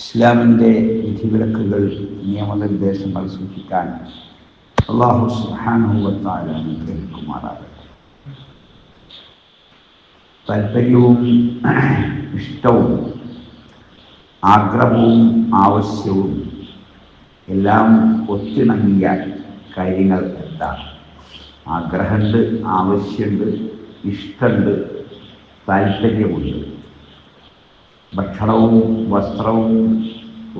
ഇസ്ലാമിന്റെ വിധിവിലക്കുകൾ നിയമനിർദ്ദേശങ്ങൾ സൂക്ഷിക്കാൻ അള്ളാഹു സുഹാനുഭവത്താൽ താല്പര്യവും ഇഷ്ടവും ആഗ്രഹവും ആവശ്യവും എല്ലാം ഒത്തിണങ്ങിയാൽ കാര്യങ്ങൾ എന്താണ് ആഗ്രഹമുണ്ട് ആവശ്യമുണ്ട് ഇഷ്ടമുണ്ട് താല്പര്യമുണ്ട് ഭക്ഷണവും വസ്ത്രവും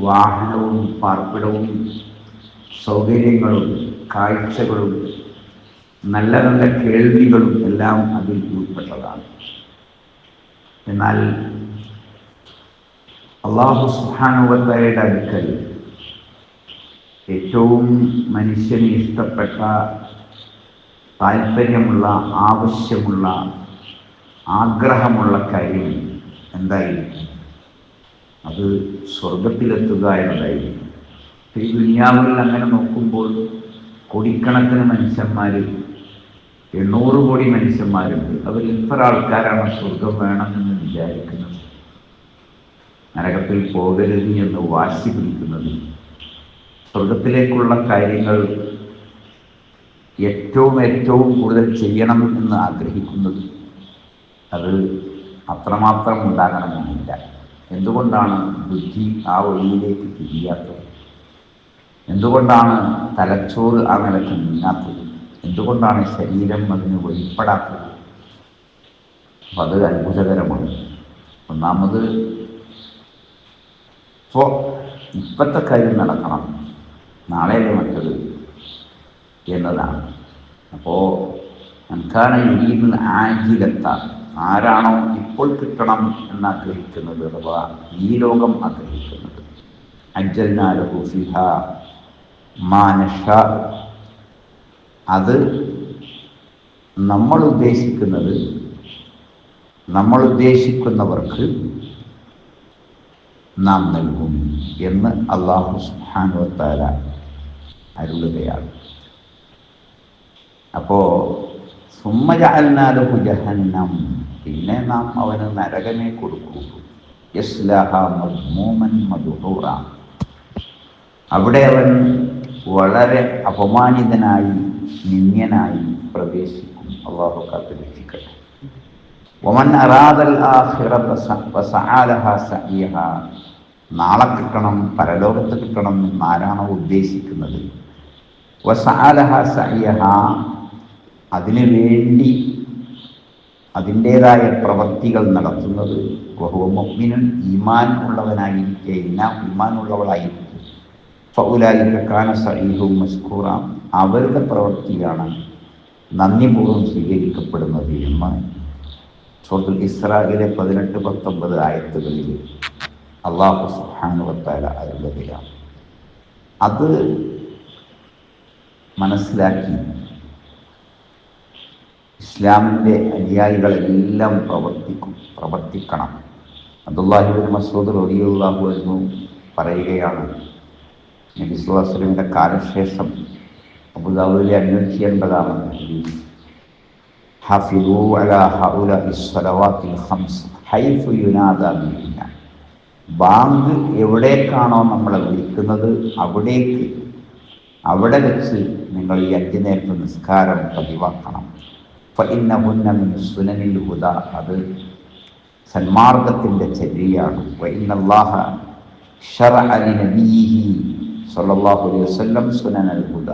വാഹനവും പാർപ്പിടവും സൗകര്യങ്ങളും കാഴ്ചകളും നല്ല നല്ല കേൾവികളും എല്ലാം അതിൽ ഉൾപ്പെട്ടതാണ്. എന്നാൽ അള്ളാഹു സുഹാനുവത്തയുടെ അടുക്കൽ ഏറ്റവും മനുഷ്യന് ഇഷ്ടപ്പെട്ട താല്പര്യമുള്ള ആവശ്യമുള്ള ആഗ്രഹമുള്ള കാര്യം എന്തായിരിക്കും? അത് സ്വർഗത്തിലെത്തുക എന്നതായിരിക്കും ഈ ദുനിയാവിൽ അങ്ങനെ നോക്കുമ്പോൾ കോടിക്കണക്കിന് മനുഷ്യന്മാർ എണ്ണൂറ് കോടി മനുഷ്യന്മാരുണ്ട്. അവർ ഇത്ര ആൾക്കാരാണ് സ്വർഗം വേണമെന്ന് വിചാരിക്കുന്നത്? നരകത്തിൽ പോകരുത് എന്ന് വാശി പിടിക്കുന്നത്. സ്വർഗത്തിലേക്കുള്ള കാര്യങ്ങൾ ഏറ്റവും ഏറ്റവും കൂടുതൽ ചെയ്യണം എന്ന് ആഗ്രഹിക്കുന്നത് അത് അത്രമാത്രം ഉണ്ടാകണമെന്നില്ല. എന്തുകൊണ്ടാണ് ബുദ്ധി ആ വഴിയിലേക്ക് തിരിയാത്തത്? എന്തുകൊണ്ടാണ് തലച്ചോറ് ആ നിലയ്ക്ക് നീങ്ങാത്തത്? എന്തുകൊണ്ടാണ് ശരീരം അതിന് വെളിപ്പെടാത്തത്? അപ്പം അത് അത്ഭുതകരമാണ്. ഒന്നാമത് ഇപ്പോൾ ഇപ്പോഴത്തെ കാര്യം നടക്കണം. നാളെയല്ലേ മറ്റത്? എന്നതാണ്. അപ്പോൾ നമുക്കാണ് നിന്ന് ആജിലെത്താൻ ആരാണോ ഇപ്പോൾ കിട്ടണം എന്ന് ആഗ്രഹിക്കുന്നത് അഥവാ ഈ ലോകം ആഗ്രഹിക്കുന്നത്. അജ്ജൽനാലുഫിഹ മാനഷ. അത് നമ്മൾ ഉദ്ദേശിക്കുന്നത് നമ്മൾ ഉദ്ദേശിക്കുന്നവർക്ക് നാം നൽകും എന്ന് അള്ളാഹു സുഹാനുവത്താല അരുളുകയാണ്. അപ്പോൾ സുമ്മജാലിനാലു ജഹന്നം. പിന്നെ നാം അവന് നരകമേ കൊടുക്കൂ. യസ്ലാഹ മദ്മൂമൻ മധുഹൂറ അവിടെ അവൻ വളരെ അപമാനിതനായി നിന്യനായി പ്രവേശിക്കും. അള്ളാഹു കാത്തിരക്ഷിക്കട്ടെ. ഒമൻ അറാദൽ നാളെ കിട്ടണം പരലോകത്ത് കിട്ടണം എന്ന് ആരാണോ ഉദ്ദേശിക്കുന്നത്. വസാലഹ സയ്യഹ അതിനു വേണ്ടി അതിന്റേതായ പ്രവൃത്തികൾ നടത്തുന്നത് ബഹുമുഗ്മിനൻ ഈമാൻ ഉള്ളവനായിരിക്കെ ഇന്ന ഈമാൻ ഉള്ളവളായിരിക്കും ഫൗലായിക്കാന സഹീഹും മസ്കൂറ. അവരുടെ പ്രവൃത്തിയാണ് നന്ദിപൂർവം സ്വീകരിക്കപ്പെടുന്നത് എന്ന് സുഹൃത്തുൽ ഇസ്രാഖിലെ പതിനെട്ട് പത്തൊമ്പത് ആയത്തുകളിൽ അള്ളാഹു സുഹാനുവത്താല അരുളുകയാണ് അത് മനസ്സിലാക്കി ഇസ്ലാമിന്റെ അനുയായികളെല്ലാം പ്രവർത്തിക്കും പ്രവർത്തിക്കണം. അബ്ദുല്ലാഹിബിൻ മസൂദ് റബിയുള്ളാഹു എന്ന് പറയുകയാണ് നബി കാലശേഷം യുനാദ ബിഹിന ബാങ്ക് എവിടേക്കാണോ നമ്മളെ വിളിക്കുന്നത് അവിടേക്ക്. അവിടെ വെച്ച് നിങ്ങൾ ഈ അഞ്ചു നേരത്തെ നിസ്കാരം പതിവാക്കണം. സുനനിൽ ഹുദ അത് സന്മാർഗത്തിൻ്റെ ചര്യയാണ് വൈനല്ലാഹ ഷറഅലി നബിയിഹി സല്ലല്ലാഹു അലൈഹി വസല്ലം സുനനൽ ഹുദ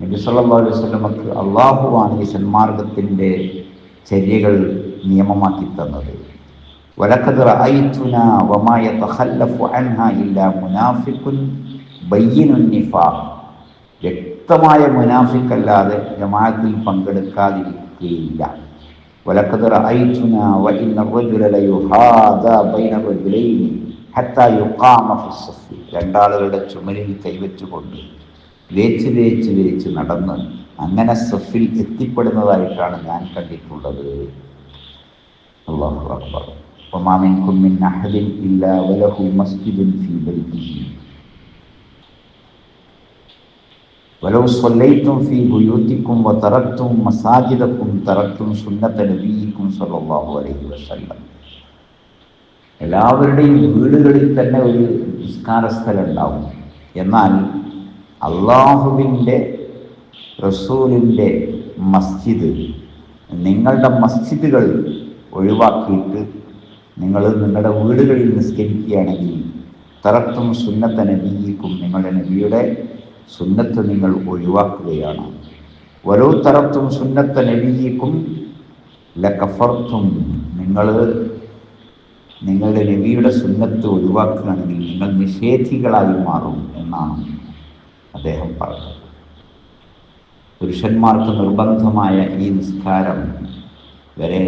നബി സല്ലല്ലാഹു അലൈഹി വസല്ലമക്ക് അള്ളാഹുവാണ് ഈ സന്മാർഗത്തിൻ്റെ ചര്യകൾ നിയമമാക്കി തന്നത് ولقد رأيتنا وما يتخلف عنها إلا منافق بين النفاق വ്യക്തമായ മുനാഫിക്കല്ലാതെ ജമാഅത്തിൽ പങ്കെടുക്കാതിരിക്കുകയില്ല വലക്കത് റഅയ്തുന വഇന്ന الرجل ليحاذى بين الرجلين ഹത്താ യുക്കാമ ഫിസ്സഫി രണ്ടാളുകളുടെ ചുമലിൽ കൈവച്ചുകൊണ്ട് വേച്ച് വേച്ച് വേച്ച് നടന്ന് അങ്ങനെ സഫിൽ എത്തിപ്പെടുന്നതായിട്ടാണ് ഞാൻ കണ്ടിട്ടുള്ളത് അള്ളാഹു അക്ബർ وما منكم من أحد إلا وله مسجد في ولو صليتم في بيوتكم وتركتم مساجدكم تركتم سنة نبيكم صلى الله عليه وسلم എല്ലാവരുടെയും വീടുകളിൽ തന്നെ ഒരു നിസ്കാര സ്ഥലം ഉണ്ടാവും എന്നാൽ അള്ളാഹുവിൻ്റെ റസൂലിൻ്റെ മസ്ജിദ് നിങ്ങളുടെ മസ്ജിദുകൾ ഒഴിവാക്കിയിട്ട് നിങ്ങൾ നിങ്ങളുടെ വീടുകളിൽ നിസ്കരിക്കുകയാണെങ്കിൽ തറത്തും സുന്നത്ത നബിയിക്കും നിങ്ങളുടെ നബിയുടെ സുന്നത്ത് നിങ്ങൾ ഒഴിവാക്കുകയാണ്. ഓരോ തറത്തും സുന്നത്ത നബിയിക്കും ലക്കഫർത്തും നിങ്ങൾ നിങ്ങളുടെ നബിയുടെ സുന്നത്ത് ഒഴിവാക്കുകയാണെങ്കിൽ നിങ്ങൾ നിഷേധികളായി മാറും എന്നാണ് അദ്ദേഹം പറഞ്ഞത്. പുരുഷന്മാർക്ക് നിർബന്ധമായ ഈ നിസ്കാരം വരെ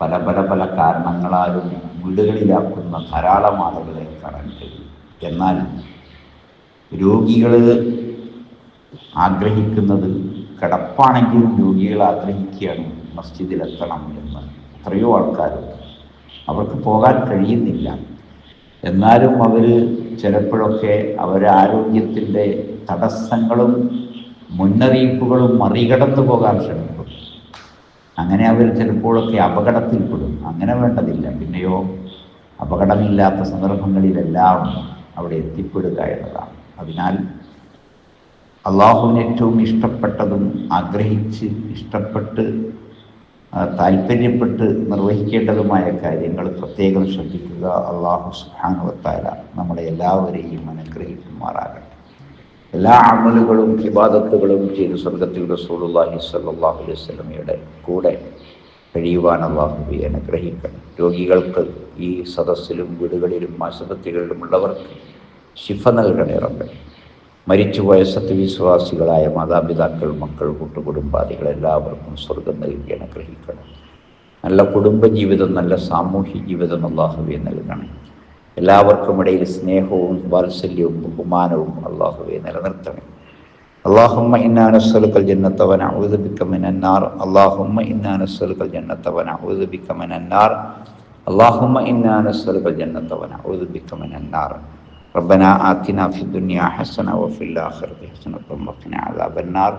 പല പല പല കാരണങ്ങളാലും വീടുകളിലാക്കുന്ന ധാരാളം ആളുകളെ കാണാൻ കഴിയും. എന്നാൽ രോഗികൾ ആഗ്രഹിക്കുന്നത് കിടപ്പാണെങ്കിലും രോഗികൾ ആഗ്രഹിക്കുകയാണ് മസ്ജിദിലെത്തണം എന്ന്. എത്രയോ ആൾക്കാരുണ്ട്. അവർക്ക് പോകാൻ കഴിയുന്നില്ല. എന്നാലും അവർ ചിലപ്പോഴൊക്കെ അവരെ ആരോഗ്യത്തിന്റെ തടസ്സങ്ങളും മുന്നറിയിപ്പുകളും മറികടന്നു പോകാൻ ശ്രമിക്കും. അങ്ങനെ അവർ ചിലപ്പോഴൊക്കെ അപകടത്തിൽപ്പെടും. അങ്ങനെ വേണ്ടതില്ല. പിന്നെയോ അപകടമില്ലാത്ത സന്ദർഭങ്ങളിലെല്ലാം അവിടെ എത്തിപ്പെടുക എന്നതാണ്. അതിനാൽ അള്ളാഹുവിന് ഏറ്റവും ഇഷ്ടപ്പെട്ടതും ആഗ്രഹിച്ച് ഇഷ്ടപ്പെട്ട് താല്പര്യപ്പെട്ട് നിർവഹിക്കേണ്ടതുമായ കാര്യങ്ങൾ പ്രത്യേകം ശ്രദ്ധിക്കുക. അള്ളാഹു സുഹാനുവത്താല നമ്മളെ എല്ലാവരെയും അനുഗ്രഹിക്കുമാറാകട്ടെ. എല്ലാ അമലുകളും വിവാദത്തുകളും ചെയ്ത് സ്വർഗത്തിൽ റസൂലുല്ലാഹി സല്ലാഹു അലൈഹി വസല്ലമയുടെ കൂടെ കഴിയുവാൻ അള്ളാഹുബി അനുഗ്രഹിക്കണം രോഗികൾക്ക് ഈ സദസ്സിലും വീടുകളിലും ആശുപത്രികളിലും ഉള്ളവർക്ക് ശിഫ നൽകണേ റബ്ബെ മരിച്ചുപോയ സത്യവിശ്വാസികളായ മാതാപിതാക്കൾ മക്കൾ കൂട്ടുകുടുംബാദികൾ എല്ലാവർക്കും സ്വർഗം നൽകിയാണ് ഗ്രഹിക്കണം നല്ല കുടുംബജീവിതം നല്ല സാമൂഹ്യ ജീവിതം അള്ളാഹുവെ നൽകണം. എല്ലാവർക്കും ഇടയിൽ സ്നേഹവും വാത്സല്യവും ബഹുമാനവും അള്ളാഹുവെ നിലനിർത്തണം. അള്ളാഹുമ്മ ഇന്നാനസ്വലുക്കൽ ജന്നത്തവൻ ഔദബിക്കമനാർ അള്ളാഹുമ്മ ഇന്നാനസ്വലുക്കൽ ജന്നത്തവൻ ഔദബിക്കമനാർ അള്ളാഹുമ്മ ഇന്നാനസ്വലുക്കൽ ജന്നത്തവൻ ഔദബിക്കമനാർ ربنا آتنا في الدنيا حسنة وفي الآخرة حسنة وقنا عذاب النار.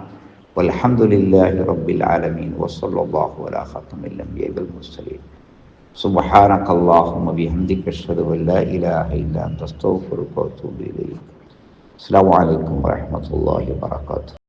والحمد لله رب العالمين وصلى الله على خاتم الأنبياء والمرسلين. سبحانك اللهم بحمدك أشهد أن لا إله إلا أنت أستغفرك وأتوب إليك. السلام عليكم ورحمة الله وبركاته.